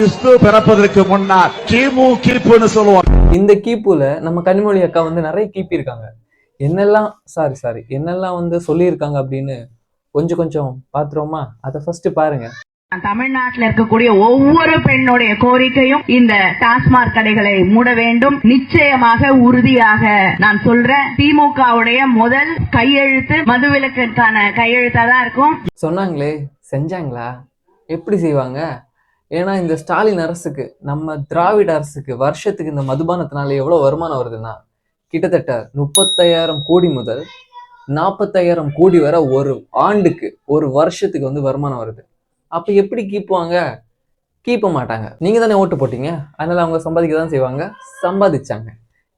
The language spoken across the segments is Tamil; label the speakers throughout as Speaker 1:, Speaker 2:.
Speaker 1: கிறிஸ்து பிறப்பதற்கு முன்னால் கிமு கிப்புன்னு சொல்லுவாங்க.
Speaker 2: இந்த கீப்புல நம்ம கனிமொழி அக்கா வந்து நிறைய கீப்பி இருக்காங்க. என்னெல்லாம் சாரி சாரி என்னெல்லாம் வந்து சொல்லியிருக்காங்க அப்படின்னு கொஞ்சம் கொஞ்சம் பாத்துருவோமா? அதை ஃபர்ஸ்ட் பாருங்க.
Speaker 3: தமிழ்நாட்டில் இருக்கக்கூடிய ஒவ்வொரு பெண்ணுடைய கோரிக்கையும் இந்த டாஸ்மாக் கடைகளை மூட வேண்டும். நிச்சயமாக உறுதியாக நான் சொல்றேன். திமுகவுடைய முதல் கையெழுத்து மதுவிலக்கிற்கான கையெழுத்தா தான் இருக்கும்.
Speaker 2: சொன்னாங்களே செஞ்சாங்களா? எப்படி செய்வாங்க? ஏன்னா இந்த ஸ்டாலின் அரசுக்கு நம்ம திராவிட அரசுக்கு வருஷத்துக்கு இந்த மதுபானத்தினால எவ்வளோ வருமானம் வருதுன்னா கிட்டத்தட்ட முப்பத்தையாயிரம் கோடி முதல் நாற்பத்தையாயிரம் கோடி வரை ஒரு ஆண்டுக்கு ஒரு வருஷத்துக்கு வந்து வருமானம் வருது. அப்போ எப்படி கீப்புவாங்க கீப்ப மாட்டாங்க. நீங்கள் தானே ஓட்டு போட்டீங்க. அதனால் அவங்க சம்பாதிக்க தான் செய்வாங்க. சம்பாதிச்சாங்க.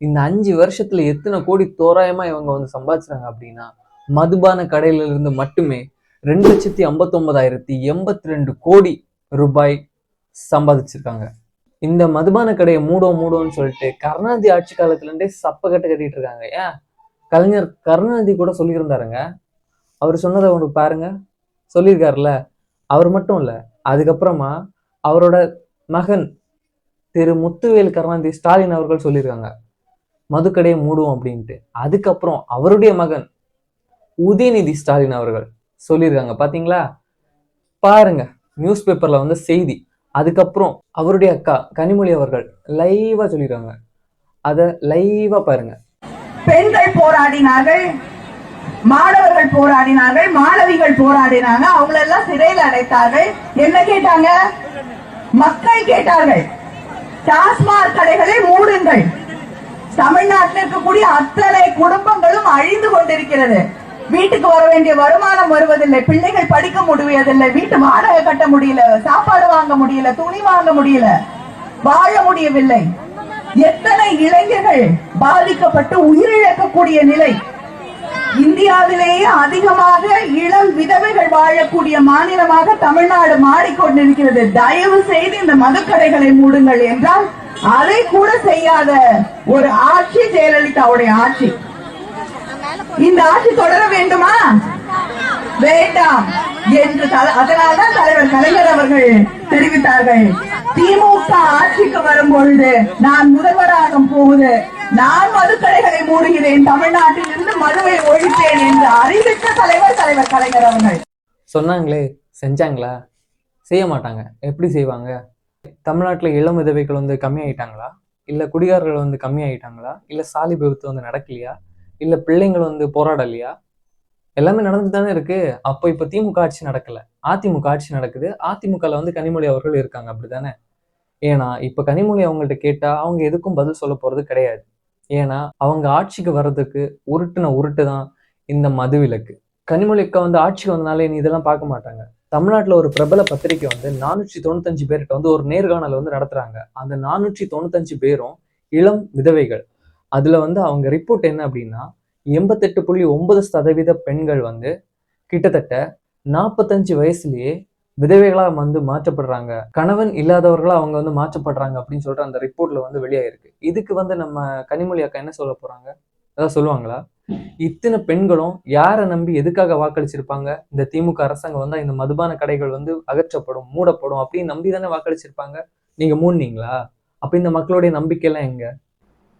Speaker 2: இந்த அஞ்சு வருஷத்தில் எத்தனை கோடி தோராயமாக இவங்க வந்து சம்பாதிச்சாங்க அப்படின்னா மதுபான கடையிலிருந்து மட்டுமே ரெண்டு லட்சத்தி ஐம்பத்தொம்பதாயிரத்தி எண்பத்தி ரெண்டு கோடி ரூபாய் சம்பாதிச்சிருக்காங்க. இந்த மதுபான கடையை மூடோ மூடோன்னு சொல்லிட்டு கருணாநிதி ஆட்சி காலத்துலேருந்தே சப்ப கட்டு கட்டிட்டு இருக்காங்க. ஏன்? கலைஞர் கருணாநிதி கூட சொல்லியிருந்தாருங்க. அவர் சொன்னதை உங்களுக்கு பாருங்க. சொல்லியிருக்காருல்ல. அவர் மட்டும் இல்லை அதுக்கப்புறமா அவரோட மகன் திரு முத்துவேல் கருணாநிதி ஸ்டாலின் அவர்கள் சொல்லியிருக்காங்க. மதுக்கடையை மூடுவோம் அப்படின்ட்டு. அதுக்கப்புறம் அவருடைய மகன் உதயநிதி ஸ்டாலின் அவர்கள் சொல்லியிருக்காங்க. பார்த்தீங்களா பாருங்க நியூஸ் பேப்பரில் வந்து செய்தி. அதுக்கப்புறம் அவருடைய அக்கா கனிமொழி அவர்கள் லைவா சொல்லிடுறாங்க அத லைவா பாருங்க.
Speaker 3: பெண்கள் போராடினார்கள் மாணவர்கள் போராடினார்கள் மாணவிகள் போராடினாங்க அவங்களெல்லாம் சிறையில் அடைத்தார்கள். என்ன கேட்டாங்க? மக்கள் கேட்டார்கள் டாஸ்மாக் கடைகளை மூடுங்கள். தமிழ்நாட்டில் இருக்கக்கூடிய அத்தனை குடும்பங்களும் அழிந்து கொண்டிருக்கிறது. வீட்டுக்கு வர வேண்டிய வருமானம் வருவதில்லை பிள்ளைகள் படிக்க முடியவில்லை வீட்டு வாடகை கட்ட முடியல சாப்பாடு வாங்க முடியல துணி வாங்க முடியல வாழ முடியவில்லை. எத்தனை இளைஞர்கள் பாதிக்கப்பட்டு உயிரிழக்கக்கூடிய நிலை? இந்தியாவிலேயே அதிகமாக இளம் விதவைகள் வாழக்கூடிய மாநிலமாக தமிழ்நாடு மாறிக்கொண்டிருக்கிறது. தயவு செய்து இந்த மதுக்கடைகளை மூடுங்கள் என்றால் அதை கூட செய்யாத ஒரு ஆட்சி ஜெயலலிதாவுடைய ஆட்சி. இந்த ஆட்சி தொடர வேண்டுமா? வேண்டாம் என்று அதனால்தான் தலைவர் கலைஞர் அவர்கள் தெரிவித்தார்கள். திமுக ஆட்சிக்கு வரும் பொழுது நான் முதல்வராக போகுது நான் மதுக்கடைகளை மூடுகிறேன் தமிழ்நாட்டில் இருந்து மதுவை ஒழிப்பேன் என்று அறிவித்த தலைவர் தலைவர் கலைஞர் அவர்கள்.
Speaker 2: சொன்னாங்களே செஞ்சாங்களா? செய்ய மாட்டாங்க. எப்படி செய்வாங்க? தமிழ்நாட்டில் இளம் விதவைகள் வந்து கம்மியாயிட்டாங்களா? இல்லை குடிகாரர்கள் வந்து கம்மியாயிட்டாங்களா? இல்லை சாலை விபத்து வந்து நடக்கலையா? இல்லை பிள்ளைங்கள் வந்து போராடலையா? எல்லாமே நடந்துட்டு தானே இருக்கு. அப்போ இப்போ திமுக ஆட்சி நடக்கல. அதிமுக ஆட்சி நடக்குது. அதிமுகல வந்து கனிமொழி அவர்கள் இருக்காங்க. அப்படித்தானே? ஏன்னா இப்போ கனிமொழி அவங்கள்ட்ட கேட்டா அவங்க எதுக்கும் பதில் சொல்ல போறது கிடையாது. ஏன்னா அவங்க ஆட்சிக்கு வர்றதுக்கு உருட்டுன உருட்டு தான் இந்த மதுவிலக்கு. கனிமொழி அக்கா வந்து ஆட்சிக்கு வந்தனாலே நீ இதெல்லாம் பார்க்க மாட்டாங்க. தமிழ்நாட்டில் ஒரு பிரபல பத்திரிக்கை வந்து நானூற்றி தொண்ணூத்தஞ்சு பேர்கிட்ட வந்து ஒரு நேர்காணல் வந்து நடத்துறாங்க. அந்த நானூற்றி தொண்ணூத்தஞ்சு பேரும் இளம் விதவைகள். அதுல வந்து அவங்க ரிப்போர்ட் என்ன அப்படின்னா எண்பத்தெட்டு புள்ளி ஒன்பது சதவீத பெண்கள் வந்து கிட்டத்தட்ட நாற்பத்தஞ்சு வயசுலயே விதவைகளா வந்து மாற்றப்படுறாங்க. கணவன் இல்லாதவர்களா அவங்க வந்து மாற்றப்படுறாங்க அப்படின்னு சொல்ற அந்த ரிப்போர்ட்ல வந்து வெளியாயிருக்கு. இதுக்கு வந்து நம்ம கனிமொழி அக்கா என்ன சொல்ல போறாங்க? அதான் சொல்லுவாங்களா? இத்தனை பெண்களும் யாரை நம்பி எதுக்காக வாக்களிச்சிருப்பாங்க? இந்த திமுக அரசாங்கம் வந்தால் இந்த மதுபான கடைகள் வந்து அகற்றப்படும் மூடப்படும் அப்படின்னு நம்பி தானே வாக்களிச்சிருப்பாங்க? நீங்க மூடினீங்களா? அப்போ இந்த மக்களுடைய நம்பிக்கை எல்லாம் எங்க?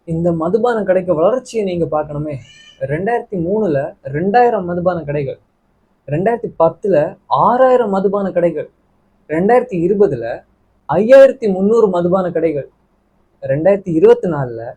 Speaker 2: இந்த மதுபான கடைக்கு வளர்ச்சியை நீங்க பார்க்கணுமே. ரெண்டாயிரத்தி மூணுல ரெண்டாயிரம் மதுபான கடைகள். ரெண்டாயிரத்தி பத்துல ஆறாயிரம் மதுபான கடைகள். ரெண்டாயிரத்தி இருபதுல ஐயாயிரத்தி முந்நூறு மதுபான கடைகள். ரெண்டாயிரத்தி இருபத்தி நாலுல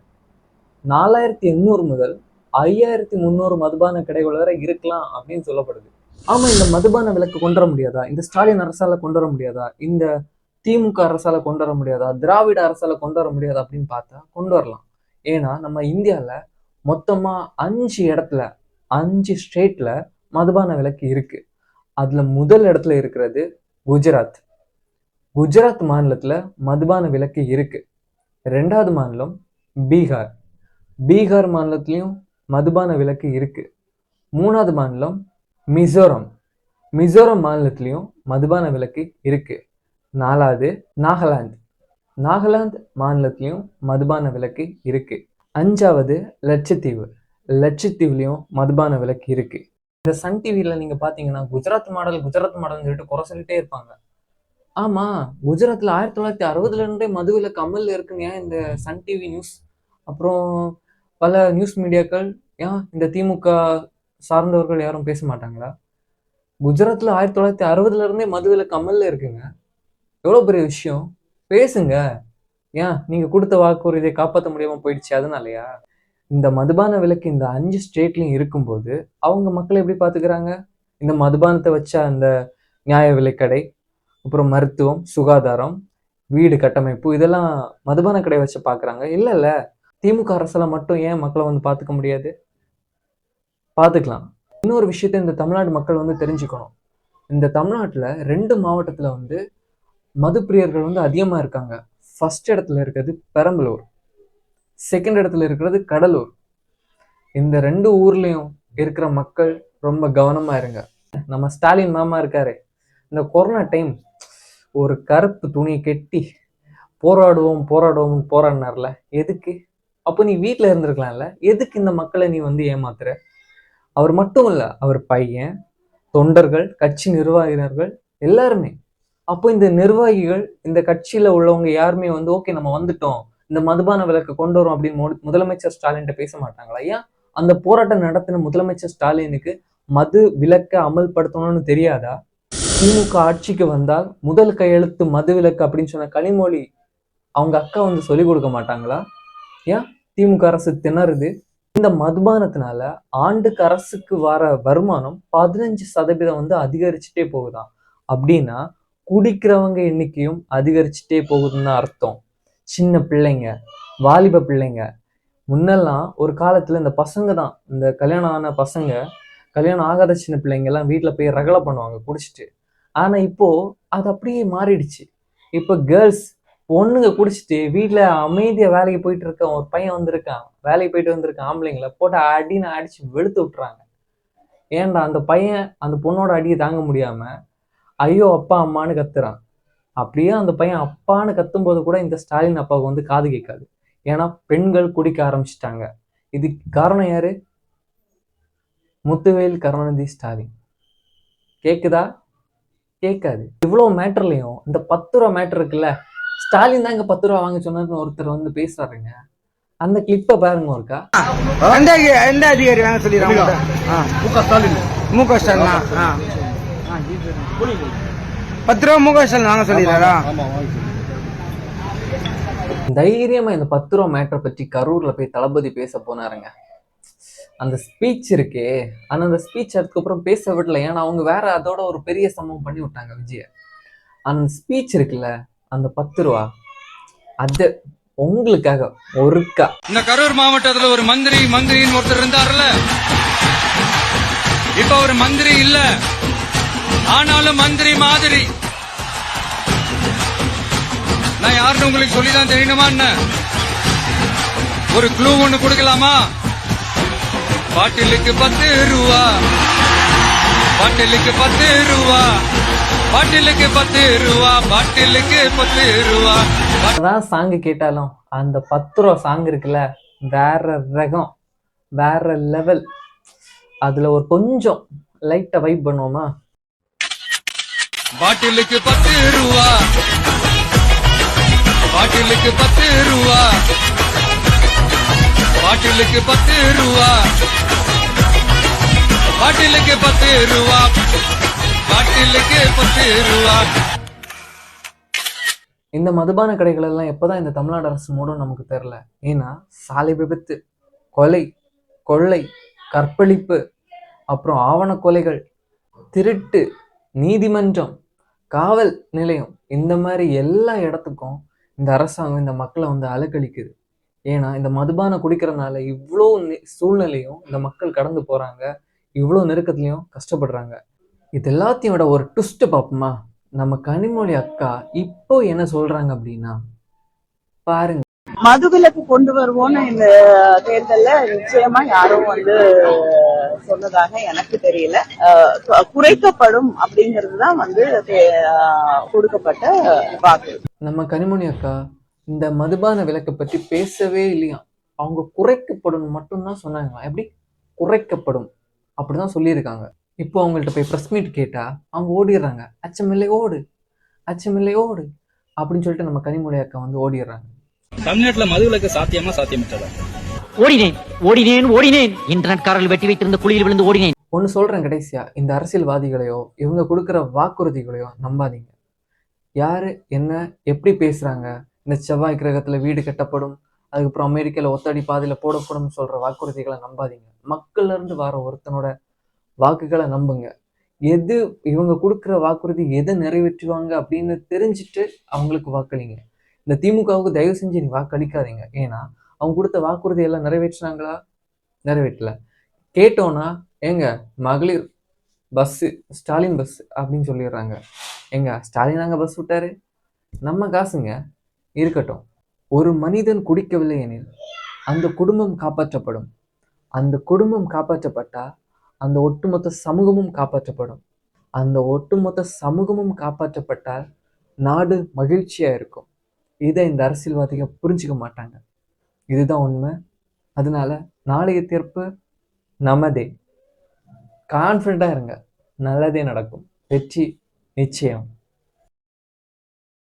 Speaker 2: நாலாயிரத்தி எண்ணூறு முதல் ஐயாயிரத்தி முந்நூறு மதுபான கடைகள் வரை இருக்கலாம் அப்படின்னு சொல்லப்படுது. ஆமா இந்த மதுபான விலக்கு கொண்டு வர முடியாதா? இந்த ஸ்டாலின் அரசால கொண்டு வர முடியாதா? இந்த திமுக அரசால கொண்டு வர முடியாதா? திராவிட அரசால கொண்டு வர முடியாதா அப்படின்னு பார்த்தா கொண்டு வரலாம். ஏன்னா நம்ம இந்தியாவில் மொத்தமாக அஞ்சு இடத்துல அஞ்சு ஸ்டேட்டில் மதுபான விலக்கு இருக்குது அதில் முதல் இடத்துல இருக்கிறது குஜராத். குஜராத் மாநிலத்தில் மதுபான விலக்கு இருக்குது ரெண்டாவது மாநிலம் பீகார். பீகார் மாநிலத்துலேயும் மதுபான விலக்கு இருக்குது மூணாவது மாநிலம் மிசோரம். மிசோரம் மாநிலத்துலேயும் மதுபான விலக்கு இருக்குது நாலாவது நாகாலாந்து. நாகாலாந்து மாநிலத்திலையும் மதுபான விலக்கு இருக்கு. அஞ்சாவது லட்சத்தீவு. லட்சத்தீவுலையும் மதுபான விலக்கு இருக்கு. இந்த சன் டிவியில் நீங்க பாத்தீங்கன்னா குஜராத் மாடல் குஜராத் மாடல்னு சொல்லிட்டு குறை சொல்லிட்டே இருப்பாங்க. ஆமா குஜராத்தில் ஆயிரத்தி தொள்ளாயிரத்தி அறுபதுல இருந்தே மதுவிலக்கு அமல்ல இருக்குங்க ஏன் இந்த சன் டிவி நியூஸ் அப்புறம் பல நியூஸ் மீடியாக்கள் ஏன் இந்த திமுக சார்ந்தவர்கள் யாரும் பேச மாட்டாங்களா? குஜராத்தில் ஆயிரத்தி தொள்ளாயிரத்தி அறுபதுல இருந்தே மதுவிலக்கு அமல்ல இருக்குங்க. எவ்வளோ பெரிய விஷயம்? பேசுங்க. ஏன்? நீங்கள் கொடுத்த வாக்குறுதியை காப்பாற்ற முடியாமல் போயிடுச்சு அதனாலயா? இந்த மதுபான விலக்கு இந்த அஞ்சு ஸ்டேட்லையும் இருக்கும்போது அவங்க மக்களை எப்படி பார்த்துக்கிறாங்க இந்த மதுபானத்தை வச்ச அந்த நியாய விலைக்கடை அப்புறம் மருத்துவம் சுகாதாரம் வீடு கட்டமைப்பு இதெல்லாம் மதுபான கடை வச்சு பார்க்குறாங்க இல்லை இல்லை. திமுக அரசில் மட்டும் ஏன் மக்களை வந்து பார்த்துக்க முடியாது? பார்த்துக்கலாம் இன்னொரு விஷயத்த இந்த தமிழ்நாடு மக்கள் வந்து தெரிஞ்சுக்கணும். இந்த தமிழ்நாட்டில் ரெண்டு மாவட்டத்தில் வந்து மதுப்பிரியர்கள் வந்து அதிகமாக இருக்காங்க. ஃபர்ஸ்ட் இடத்துல இருக்கிறது பெரம்பலூர். செகண்ட் இடத்துல இருக்கிறது கடலூர். இந்த ரெண்டு ஊர்லேயும் இருக்கிற மக்கள் ரொம்ப கவனமாக இருங்க. நம்ம ஸ்டாலின் மாமா இருக்காரு. இந்த கொரோனா டைம் ஒரு கருப்பு துணியை கட்டி போராடுவோம் போராடுவோம் போராடினார்ல எதுக்கு? அப்போ நீ வீட்டில் இருந்திருக்கலாம்ல எதுக்கு இந்த மக்களை நீ வந்து ஏமாத்துற? அவர் மட்டும் இல்லை அவர் பையன் தொண்டர்கள் கட்சி நிர்வாகினர்கள் எல்லாருமே. அப்போ இந்த நிர்வாகிகள் இந்த கட்சியில உள்ளவங்க யாருமே வந்து ஓகே நம்ம வந்துட்டோம். இந்த மதுபான விலக்கு கொண்டு வரோம் அப்படின்னு முதலமைச்சர் ஸ்டாலின்ட்ட பேச மாட்டாங்களா? ஏன்? அந்த போராட்டம் நடத்தின முதலமைச்சர் ஸ்டாலினுக்கு மது விலக்கை அமல்படுத்தணும்னு தெரியாதா? திமுக ஆட்சிக்கு வந்தால் முதல் கையெழுத்து மது விலக்கு அப்படின்னு சொன்ன கனிமொழி அவங்க அக்கா வந்து சொல்லிக் கொடுக்க மாட்டாங்களா? ஏன்? திமுக அரசு திணறுது. இந்த மதுபானத்தினால ஆண்டுக்கு அரசுக்கு வர வருமானம் பதினஞ்சு சதவீதம் வந்து அதிகரிச்சுட்டே போகுதாம் அப்படின்னா குடிக்கிறவங்க எண்ணிக்கையும் அதிகரிச்சுட்டே போகுதுன்னு அர்த்தம். சின்ன பிள்ளைங்க வாலிப பிள்ளைங்க. முன்னெல்லாம் ஒரு காலத்துல இந்த பசங்க தான். இந்த கல்யாணம் ஆன பசங்க கல்யாணம் ஆகாத சின்ன பிள்ளைங்க எல்லாம் போய் ரகலை பண்ணுவாங்க குடிச்சிட்டு. ஆனா இப்போ அது அப்படியே மாறிடுச்சு. இப்போ கேர்ள்ஸ் பொண்ணுங்க குடிச்சிட்டு வீட்டில் அமைதியாக வேலைக்கு போயிட்டு இருக்க ஒரு பையன் வந்திருக்கான். வேலைக்கு போயிட்டு வந்திருக்கான் ஆம்பளைங்களை போட்டு அடின்னு அடிச்சு வெளுத்து விட்டுறாங்க. ஏன்டா அந்த பையன் அந்த பொண்ணோட அடியை தாங்க முடியாம ஐயோ அப்பா அம்மான்னு கத்துறான். அப்படியே அந்த பையன் அப்பான்னு கத்தும்போது கூட இந்த ஸ்டாலின் அப்பாவுக்கு வந்து காது கேட்காது. ஏன்னா பெண்கள் குடிக்க ஆரம்பிச்சிட்டாங்க. இதுக்கு காரணம் யாரு? முத்துவேல் கருணாநிதி ஸ்டாலின். கேக்குதா? கேட்காது. இவ்வளோ மேட்டர்லையும் இந்த பத்து ரூபா மேட்டர் இருக்குல்ல ஸ்டாலின் தான் இங்க பத்து ரூபா வாங்க சொன்னதுன்னு ஒருத்தர் வந்து பேசுறாருங்க. அந்த கிளிப்பை பாருங்க ஒருக்கா.
Speaker 4: எந்த அதி- எந்த அதிகாரி வாங்க சொல்லிடுறாங்க
Speaker 1: மு க ஸ்டாலின்.
Speaker 4: மு க ஸ்டாலினா? ஆ. பத்து ரூபா மு க ஸ்டாலின் வாங்க சொல்லிடுறாரா
Speaker 2: தைரியமா இந்த பத்து ரூபா மேட்டரை பற்றி கரூர்ல போய் தளபதி பேச போனாருங்க. அந்த ஸ்பீச் இருக்கே. ஆனா அந்த ஸ்பீச் அதுக்கப்புறம் பேச விடல. ஏன்னா அவங்க வேற அதோட ஒரு பெரிய சம்பவம் பண்ணி விட்டாங்க விஜய. அந்த ஸ்பீச் இருக்குல்ல அந்த பத்து ரூபா அது உங்களுக்காக ஒருக்கா?
Speaker 5: இந்த கரூர் மாவட்டத்துல ஒரு மந்திரி மந்திரின்னு ஒருத்தர் இருந்தார்ல இப்ப ஒரு மந்திரி இல்ல. ஆனாலும் மந்திரி மாதிரி. நான் யாருன்னு உங்களுக்கு சொல்லிதான் தெரியணுமா என்ன? ஒரு க்ளூ ஒண்ணு கொடுக்கலாமா? பாட்டிலுக்கு பத்து ரூபா பாட்டிலுக்கு பத்து ரூபா பாட்டிலுக்கு பத்து ரூபா பாட்டிலுக்கு பத்து ரூபா
Speaker 2: அதான் சாங் கேட்டாலும் அந்த பத்து ரூபா சாங் இருக்குல்ல வேற ரகம் வேற லெவல் அதுல ஒரு கொஞ்சம் லைட்டா வைப் பண்ணுவோமா?
Speaker 5: பாட்டிலுக்கு பத்து ரூபா. பாட்டிலுக்கு பத்து ரூபா. பாட்டிலுக்கு பத்து ரூபா. பாட்டிலுக்கு பத்து ரூபா. பாட்டிலுக்கு பத்து ரூபா.
Speaker 2: இந்த மதுபான கடைகள் எல்லாம் எப்பதான் இந்த தமிழ்நாடு அரசு மூடும் நமக்கு தெரியல. ஏன்னா சாலை விபத்து கொலை கொள்ளை கற்பழிப்பு அப்புறம் ஆவண கொலைகள் திருட்டு நீதிமன்றம் காவல் நிலையம் இந்த மாதிரி எல்லா இடத்துக்கும் இந்த அரசாங்கம் இந்த மக்களை வந்து அலக்கழிக்குது ஏன்னா இந்த மதுபானம் குடிக்கிறதுனால இவ்வளோ சூழ்நிலையும் இந்த மக்கள் கடந்து போகிறாங்க இவ்வளோ நெருக்கத்துலையும் கஷ்டப்படுறாங்க. இது எல்லாத்தையும் விட ஒரு ட்விஸ்ட் பார்ப்போமா? நம்ம கனிமொழி அக்கா இப்போ என்ன சொல்கிறாங்க அப்படின்னா பாருங்க.
Speaker 6: மதுவிலக்கு கொண்டு வருவோம்னு இந்த தேர்தல்ல நிச்சயமா யாரும் வந்து சொன்னதாக எனக்கு தெரியல. குறைக்கப்படும் அப்படிங்கிறது தான் வந்து கொடுக்கப்பட்ட வாக்கு.
Speaker 2: நம்ம கனிமொழி அக்கா இந்த மதுபான விலக்கை பற்றி பேசவே இல்லையா? அவங்க குறைக்கப்படும் மட்டும்தான் சொன்னாங்க எப்படி குறைக்கப்படும்? அப்படிதான் சொல்லியிருக்காங்க. இப்போ அவங்கள்ட்ட போய் ப்ரெஸ் மீட் கேட்டா அவங்க ஓடிடுறாங்க. அச்சமில்லை ஓடு. அச்சமில்லை ஓடு. அப்படின்னு சொல்லிட்டு நம்ம கனிமொழி அக்கா வந்து ஓடிடுறாங்க.
Speaker 7: தமிழ்நாட்டுல மதுவிலக்கு சாத்தியமா சாத்தியமற்றதா
Speaker 8: ஓடினேன் ஓடினேன் ஓடினேன். இன்டர்நெட்காரர்கள் வெட்டி வைத்திருந்த குழியில் விழுந்து ஓடினேன்.
Speaker 2: ஒன்று சொல்கிறேன் கடைசியா இந்த அரசியல்வாதிகளையோ இவங்க கொடுக்குற வாக்குறுதிகளையோ நம்பாதீங்க. யாரு என்ன எப்படி பேசுறாங்க இந்த செவ்வாய் கிரகத்துல வீடு கட்டப்படும் அதுக்கப்புறம் அமெரிக்கால ஒத்தடி பாதையில போடப்படும் சொல்ற வாக்குறுதிகளை நம்பாதீங்க. மக்கள்ல இருந்து வர ஒருத்தனோட வாக்குகளை நம்புங்க. எது இவங்க கொடுக்குற வாக்குறுதி எதை நிறைவேற்றுவாங்க அப்படின்னு தெரிஞ்சுட்டு அவங்களுக்கு வாக்களிங்க. இந்த திமுகவுக்கு தயவு செஞ்சு நீ வாக்களிக்காதீங்க. ஏன்னா அவங்க கொடுத்த வாக்குறுதி எல்லாம் நிறைவேற்றினாங்களா? நிறைவேற்றல. கேட்டோன்னா ஏங்க மகளிர் பஸ்ஸு ஸ்டாலின் பஸ் அப்படின்னு சொல்லிடுறாங்க. எங்க ஸ்டாலின் அங்கே பஸ் விட்டாரு? நம்ம காசுங்க. இருக்கட்டும். ஒரு மனிதன் குடிக்கவில்லை எனில் அந்த குடும்பம் காப்பாற்றப்படும். அந்த குடும்பம் காப்பாற்றப்பட்டால் அந்த ஒட்டுமொத்த சமூகமும் காப்பாற்றப்படும். அந்த ஒட்டுமொத்த சமூகமும் காப்பாற்றப்பட்டால் நாடு மகிழ்ச்சியாக இருக்கும். இதை இந்த அரசியல்வாதிகள் புரிஞ்சுக்க மாட்டாங்க. இதுதான் உண்மை. அதனால நாளைய தீர்ப்பு நமதே. கான்ஃபிடண்டாக இருங்க. நல்லதே நடக்கும். வெற்றி நிச்சயம்.